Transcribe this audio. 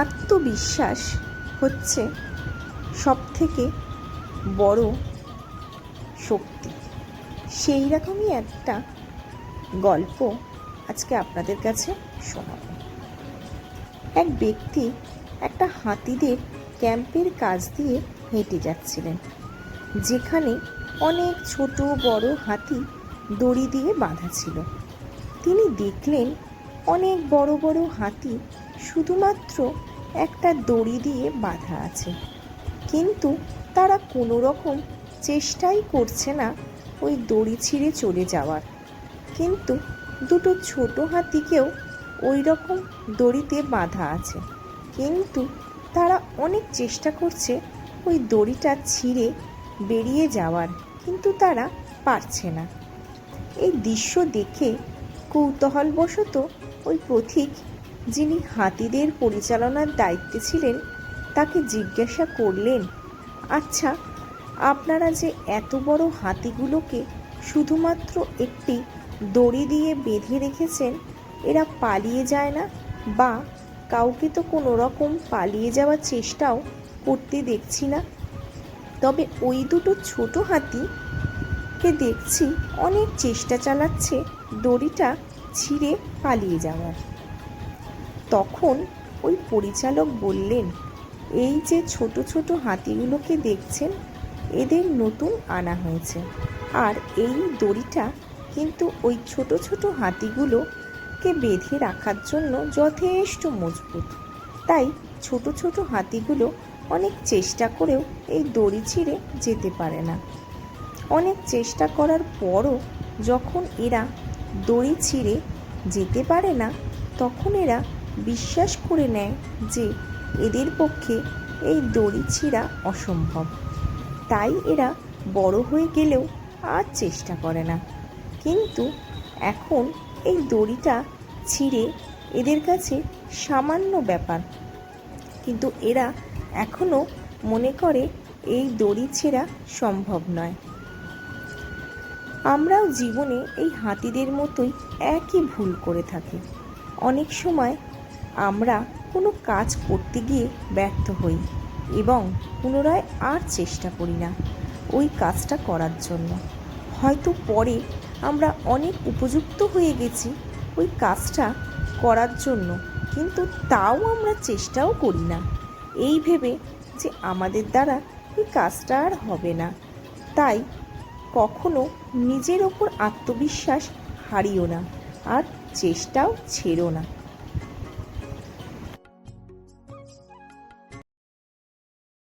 আত্মবিশ্বাস হচ্ছে সবথেকে বড় শক্তি। সেই রকমই একটা গল্প আজকে আপনাদের কাছে শোনাব। এক ব্যক্তি একটা হাতিদের ক্যাম্পের কাজ দিয়ে হেঁটে যাচ্ছিলেন, যেখানে অনেক ছোট বড় হাতি দড়ি দিয়ে বাঁধা ছিল। তিনি দেখলেন অনেক বড় বড় হাতি শুধুমাত্র একটা দড়ি দিয়ে বাঁধা আছে। কিন্তু তারা কোনো রকম চেষ্টাই করছে না ওই দড়ি ছিঁড়ে চলে যাওয়ার। কিন্তু দুটো ছোট হাতিকেও ওই রকম দড়িতে বাঁধা আছে। কিন্তু তারা অনেক চেষ্টা করছে ওই দড়িটা ছিঁড়ে বেরিয়ে যাওয়ার, কিন্তু তারা পারছে না। এই দৃশ্য দেখে কৌতূহলবশত ওই পথিক যিনি হাতিদের পরিচালনার দায়িত্বে ছিলেন, তাকে জিজ্ঞাসা করলেন আচ্ছা আপনারা যে এত বড় হাতিগুলোকে শুধুমাত্র একটি দড়ি দিয়ে বেঁধে রেখেছেন, এরা পালিয়ে যায় না বা কাউকে তো কোনো রকম পালিয়ে যাওয়ার চেষ্টাও করতে দেখছি না। তবে ওই দুটো ছোট হাতিকে দেখছি অনেক চেষ্টা চালাচ্ছে দড়িটা ছিঁড়ে পালিয়ে যাওয়ার। তখন ওই পরিচালক বললেন, এই যে ছোট ছোট হাতিগুলোকে দেখছেন, এদের নতুন আনা হয়েছে। আর এই দড়িটা কিন্তু ওই ছোট ছোট হাতিগুলোকে বেঁধে রাখার জন্য যথেষ্ট মজবুত। তাই ছোট ছোট হাতিগুলো অনেক চেষ্টা করেও এই দড়ি ছিঁড়ে যেতে পারে না। অনেক চেষ্টা করার পরও যখন এরা দড়ি ছিঁড়ে যেতে পারে না, তখন এরা বিশ্বাস করে নেয় যে এদের পক্ষে এই দড়ি ছিঁড়া অসম্ভব। তাই এরা বড় হয়ে গেলেও আর চেষ্টা করে না। কিন্তু এখন এই দড়িটা ছিঁড়ে এদের কাছে সামান্য ব্যাপার। কিন্তু এরা এখনও মনে করে এই দড়ি ছেঁড়া সম্ভব নয়। আমরাও জীবনে এই হাতিদের মতোই একই ভুল করে থাকি। অনেক সময় আমরা কোনো কাজ করতে গিয়ে ব্যর্থ হই এবং পুনরায় আর চেষ্টা করি না ওই কাজটা করার জন্য। হয়তো পরে আমরা অনেক উপযুক্ত হয়ে গেছি ওই কাজটা করার জন্য, কিন্তু তাও আমরা চেষ্টাও করি না। এই ভেবে যে আমাদের দ্বারা ওই কাজটা আর হবে না। তাই কখনো নিজের ওপর আত্মবিশ্বাস হারিও না আর চেষ্টাও ছেড়ো না।